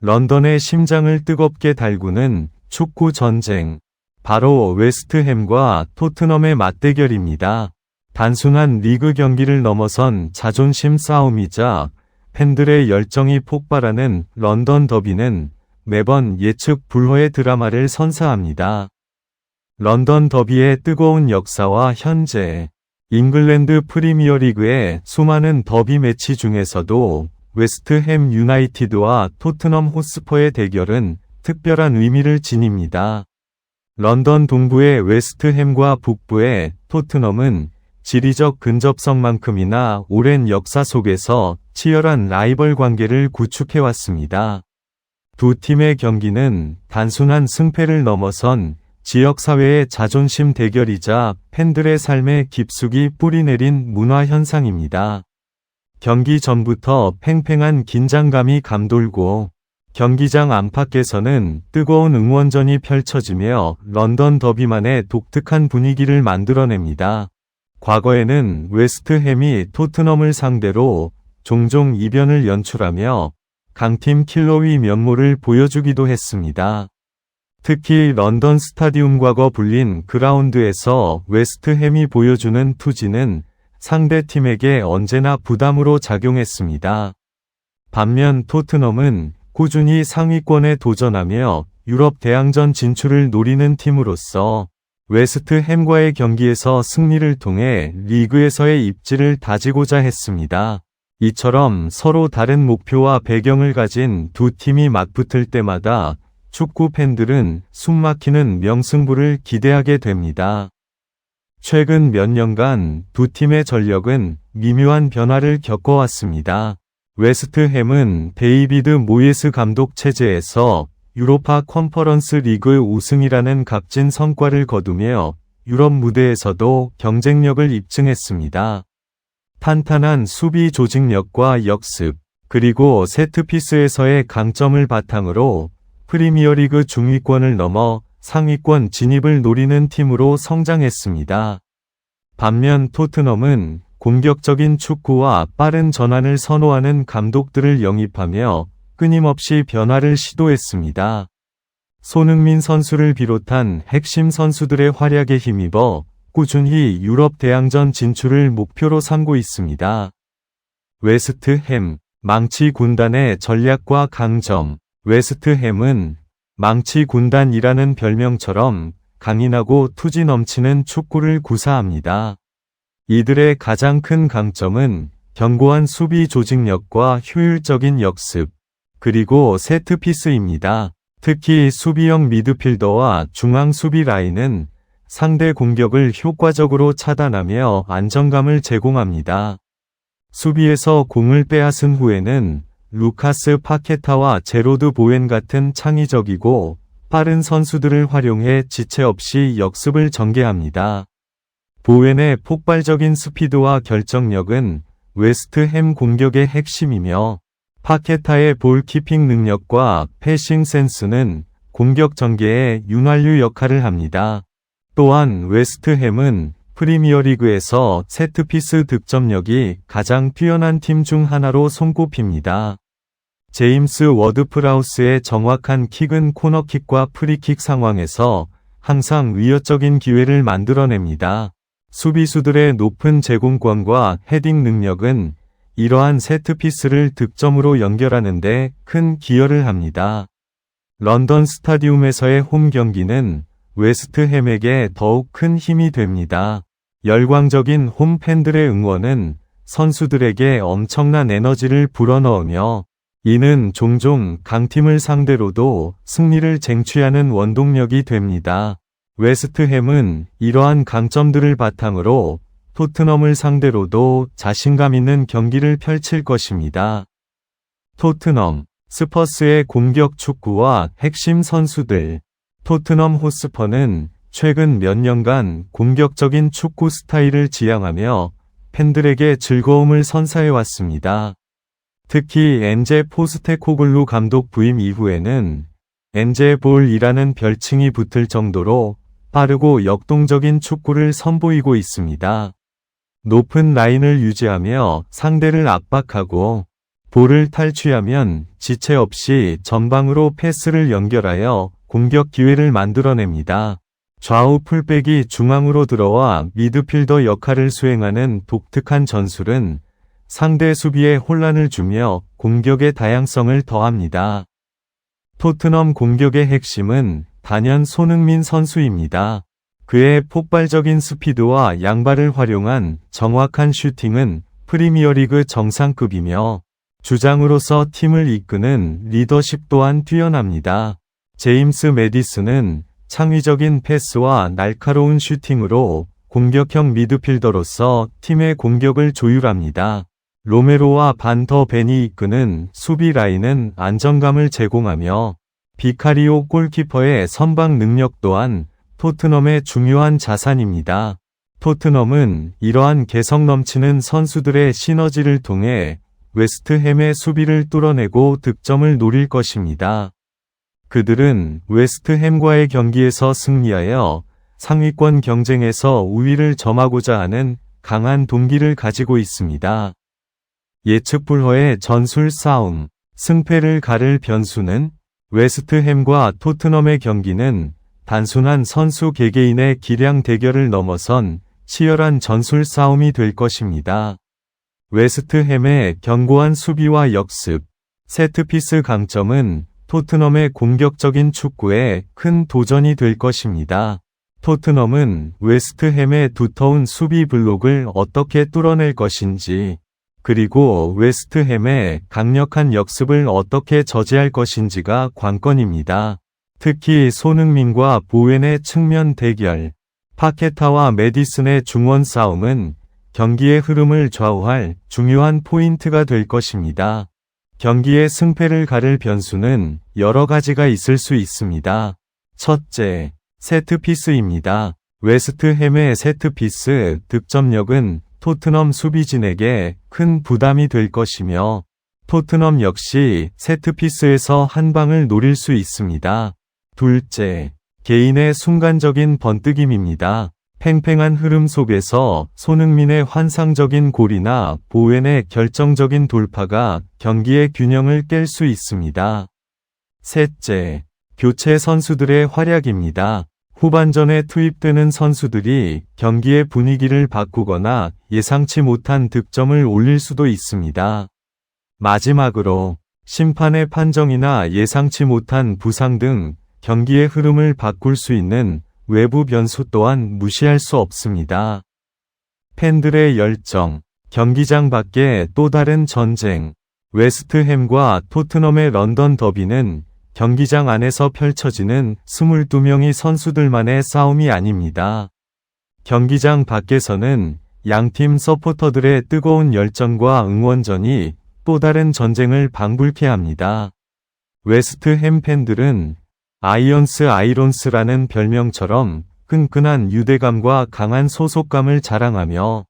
런던의 심장을 뜨겁게 달구는 축구 전쟁. 바로 웨스트햄과 토트넘의 맞대결입니다. 단순한 리그 경기를 넘어선 자존심 싸움이자 팬들의 열정이 폭발하는 런던 더비는 매번 예측 불허의 드라마를 선사합니다. 런던 더비의 뜨거운 역사와 현재 잉글랜드 프리미어리그의 수많은 더비 매치 중에서도 웨스트햄 유나이티드와 토트넘 호스퍼의 대결은 특별한 의미를 지닙니다. 런던 동부의 웨스트햄과 북부의 토트넘은 지리적 근접성만큼이나 오랜 역사 속에서 치열한 라이벌 관계를 구축해왔습니다. 두 팀의 경기는 단순한 승패를 넘어선 지역사회의 자존심 대결이자 팬들의 삶에 깊숙이 뿌리내린 문화 현상입니다. 경기 전부터 팽팽한 긴장감이 감돌고 경기장 안팎에서는 뜨거운 응원전이 펼쳐지며 런던 더비만의 독특한 분위기를 만들어냅니다. 과거에는 웨스트햄이 토트넘을 상대로 종종 이변을 연출하며 강팀 킬러위 면모를 보여주기도 했습니다. 특히 런던 스타디움 과거 불린 그라운드에서 웨스트햄이 보여주는 투지는 상대 팀에게 언제나 부담으로 작용했습니다. 반면 토트넘은 꾸준히 상위권에 도전하며 유럽 대항전 진출을 노리는 팀으로서 웨스트햄과의 경기에서 승리를 통해 리그에서의 입지를 다지고자 했습니다. 이처럼 서로 다른 목표와 배경을 가진 두 팀이 맞붙을 때마다 축구 팬들은 숨막히는 명승부를 기대하게 됩니다. 최근 몇 년간 두 팀의 전력은 미묘한 변화를 겪어왔습니다. 웨스트햄은 데이비드 모예스 감독 체제에서 유로파 컨퍼런스 리그 우승이라는 값진 성과를 거두며 유럽 무대에서도 경쟁력을 입증했습니다. 탄탄한 수비 조직력과 역습, 그리고 세트피스에서의 강점을 바탕으로 프리미어리그 중위권을 넘어 상위권 진입을 노리는 팀으로 성장했습니다. 반면 토트넘은 공격적인 축구와 빠른 전환을 선호하는 감독들을 영입하며 끊임없이 변화를 시도했습니다. 손흥민 선수를 비롯한 핵심 선수들의 활약에 힘입어 꾸준히 유럽 대항전 진출을 목표로 삼고 있습니다. 웨스트햄, 망치 군단의 전략과 강점 웨스트햄은 망치 군단이라는 별명처럼 강인하고 투지 넘치는 축구를 구사합니다. 이들의 가장 큰 강점은 견고한 수비 조직력과 효율적인 역습, 그리고 세트피스입니다. 특히 수비형 미드필더와 중앙 수비 라인은 상대 공격을 효과적으로 차단하며 안정감을 제공합니다. 수비에서 공을 빼앗은 후에는 루카스 파케타와 제로드 보엔 같은 창의적이고 빠른 선수들을 활용해 지체 없이 역습을 전개합니다. 보웬의 폭발적인 스피드와 결정력은 웨스트햄 공격의 핵심이며 파케타의 볼키핑 능력과 패싱 센스는 공격 전개에 윤활유 역할을 합니다. 또한 웨스트햄은 프리미어리그에서 세트피스 득점력이 가장 뛰어난 팀 중 하나로 손꼽힙니다. 제임스 워드 프라우스의 정확한 킥은 코너킥과 프리킥 상황에서 항상 위협적인 기회를 만들어냅니다. 수비수들의 높은 제공권과 헤딩 능력은 이러한 세트피스를 득점으로 연결하는데 큰 기여를 합니다. 런던 스타디움에서의 홈 경기는 웨스트햄에게 더욱 큰 힘이 됩니다. 열광적인 홈 팬들의 응원은 선수들에게 엄청난 에너지를 불어넣으며 이는 종종 강팀을 상대로도 승리를 쟁취하는 원동력이 됩니다. 웨스트햄은 이러한 강점들을 바탕으로 토트넘을 상대로도 자신감 있는 경기를 펼칠 것입니다. 토트넘, 스퍼스의 공격 축구와 핵심 선수들. 토트넘 호스퍼는 최근 몇 년간 공격적인 축구 스타일을 지향하며 팬들에게 즐거움을 선사해 왔습니다. 특히 엔제 포스테코글루 감독 부임 이후에는 엔제 볼이라는 별칭이 붙을 정도로 빠르고 역동적인 축구를 선보이고 있습니다. 높은 라인을 유지하며 상대를 압박하고 볼을 탈취하면 지체 없이 전방으로 패스를 연결하여 공격 기회를 만들어냅니다. 좌우 풀백이 중앙으로 들어와 미드필더 역할을 수행하는 독특한 전술은 상대 수비에 혼란을 주며 공격의 다양성을 더합니다. 토트넘 공격의 핵심은 단연 손흥민 선수입니다. 그의 폭발적인 스피드와 양발을 활용한 정확한 슈팅은 프리미어리그 정상급이며 주장으로서 팀을 이끄는 리더십 또한 뛰어납니다. 제임스 메디슨은 창의적인 패스와 날카로운 슈팅으로 공격형 미드필더로서 팀의 공격을 조율합니다. 로메로와 반터 벤이 이끄는 수비 라인은 안정감을 제공하며 비카리오 골키퍼의 선방 능력 또한 토트넘의 중요한 자산입니다. 토트넘은 이러한 개성 넘치는 선수들의 시너지를 통해 웨스트햄의 수비를 뚫어내고 득점을 노릴 것입니다. 그들은 웨스트햄과의 경기에서 승리하여 상위권 경쟁에서 우위를 점하고자 하는 강한 동기를 가지고 있습니다. 예측 불허의 전술 싸움, 승패를 가를 변수는 웨스트햄과 토트넘의 경기는 단순한 선수 개개인의 기량 대결을 넘어선 치열한 전술 싸움이 될 것입니다. 웨스트햄의 견고한 수비와 역습, 세트피스 강점은 토트넘의 공격적인 축구에 큰 도전이 될 것입니다. 토트넘은 웨스트햄의 두터운 수비 블록을 어떻게 뚫어낼 것인지, 그리고 웨스트햄의 강력한 역습을 어떻게 저지할 것인지가 관건입니다. 특히 손흥민과 보웬의 측면 대결, 파케타와 메디슨의 중원 싸움은 경기의 흐름을 좌우할 중요한 포인트가 될 것입니다. 경기의 승패를 가를 변수는 여러 가지가 있을 수 있습니다. 첫째, 세트피스입니다. 웨스트햄의 세트피스 득점력은 토트넘 수비진에게 큰 부담이 될 것이며 토트넘 역시 세트피스에서 한 방을 노릴 수 있습니다. 둘째, 개인의 순간적인 번뜩임입니다. 팽팽한 흐름 속에서 손흥민의 환상적인 골이나 보웬의 결정적인 돌파가 경기의 균형을 깰 수 있습니다. 셋째, 교체 선수들의 활약입니다. 후반전에 투입되는 선수들이 경기의 분위기를 바꾸거나 예상치 못한 득점을 올릴 수도 있습니다. 마지막으로 심판의 판정이나 예상치 못한 부상 등 경기의 흐름을 바꿀 수 있는 외부 변수 또한 무시할 수 없습니다. 팬들의 열정, 경기장 밖의 또 다른 전쟁, 웨스트햄과 토트넘의 런던 더비는 경기장 안에서 펼쳐지는 22명의 선수들만의 싸움이 아닙니다. 경기장 밖에서는 양팀 서포터들의 뜨거운 열정과 응원전이 또 다른 전쟁을 방불케 합니다. 웨스트햄 팬들은 아이언스 아이론스라는 별명처럼 끈끈한 유대감과 강한 소속감을 자랑하며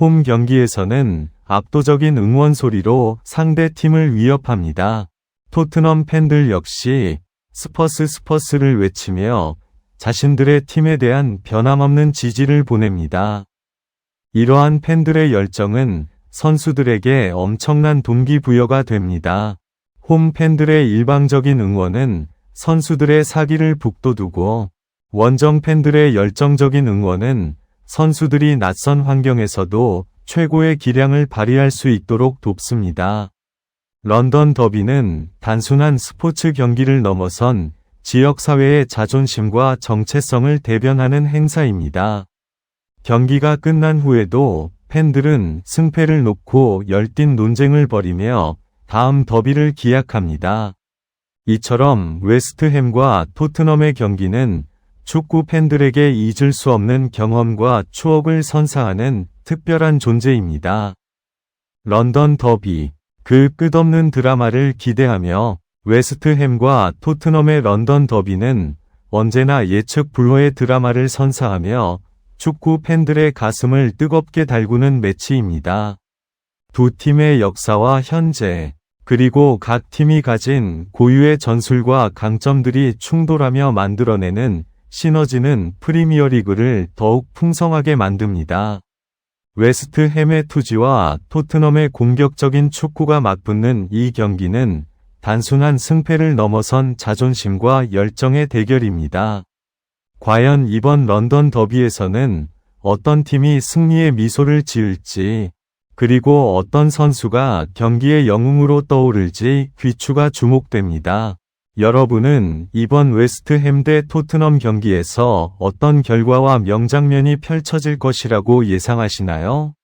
홈 경기에서는 압도적인 응원 소리로 상대 팀을 위협합니다. 토트넘 팬들 역시 스퍼스 스퍼스를 외치며 자신들의 팀에 대한 변함없는 지지를 보냅니다. 이러한 팬들의 열정은 선수들에게 엄청난 동기부여가 됩니다. 홈 팬들의 일방적인 응원은 선수들의 사기를 북돋우고 원정 팬들의 열정적인 응원은 선수들이 낯선 환경에서도 최고의 기량을 발휘할 수 있도록 돕습니다. 런던 더비는 단순한 스포츠 경기를 넘어선 지역사회의 자존심과 정체성을 대변하는 행사입니다. 경기가 끝난 후에도 팬들은 승패를 놓고 열띤 논쟁을 벌이며 다음 더비를 기약합니다. 이처럼 웨스트햄과 토트넘의 경기는 축구 팬들에게 잊을 수 없는 경험과 추억을 선사하는 특별한 존재입니다. 런던 더비 그 끝없는 드라마를 기대하며 웨스트햄과 토트넘의 런던 더비는 언제나 예측 불허의 드라마를 선사하며 축구 팬들의 가슴을 뜨겁게 달구는 매치입니다. 두 팀의 역사와 현재, 그리고 각 팀이 가진 고유의 전술과 강점들이 충돌하며 만들어내는 시너지는 프리미어리그를 더욱 풍성하게 만듭니다. 웨스트햄의 투지와 토트넘의 공격적인 축구가 맞붙는 이 경기는 단순한 승패를 넘어선 자존심과 열정의 대결입니다. 과연 이번 런던 더비에서는 어떤 팀이 승리의 미소를 지을지, 그리고 어떤 선수가 경기의 영웅으로 떠오를지 귀추가 주목됩니다. 여러분은 이번 웨스트햄 대 토트넘 경기에서 어떤 결과와 명장면이 펼쳐질 것이라고 예상하시나요?